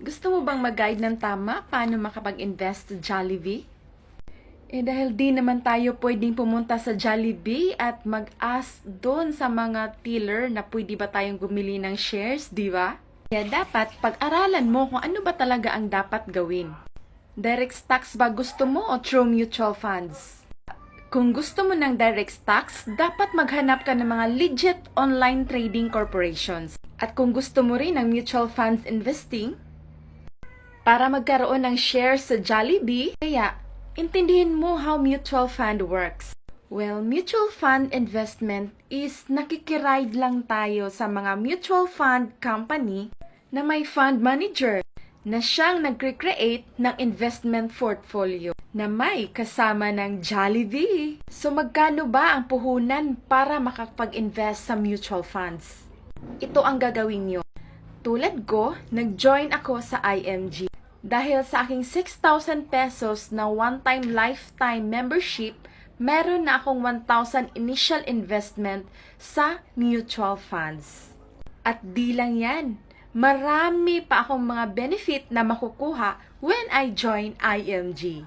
Gusto mo bang mag-guide ng tama paano makapag-invest sa Jollibee? Eh dahil di naman tayo pwedeng pumunta sa Jollibee at mag-ask doon sa mga teller na pwede ba tayong bumili ng shares, di ba? Kaya dapat pag-aralan mo kung ano ba talaga ang dapat gawin. Direct stocks ba gusto mo o true mutual funds? Kung gusto mo ng direct stocks, dapat maghanap ka ng mga legit online trading corporations. At kung gusto mo rin ng mutual funds investing, para magkaroon ng shares sa Jollibee, kaya intindihin mo how mutual fund works. Well, mutual fund investment is nakikiride lang tayo sa mga mutual fund company na may fund manager na siyang nagre-create ng investment portfolio na may kasama ng Jollibee. So magkano ba ang puhunan para makapag-invest sa mutual funds? Ito ang gagawin nyo. Tulad ko, nag-join ako sa IMG. Dahil sa aking 6,000 pesos na one-time lifetime membership, meron na akong 1,000 initial investment sa mutual funds. At di lang yan, marami pa akong mga benefit na makukuha when I join IMG.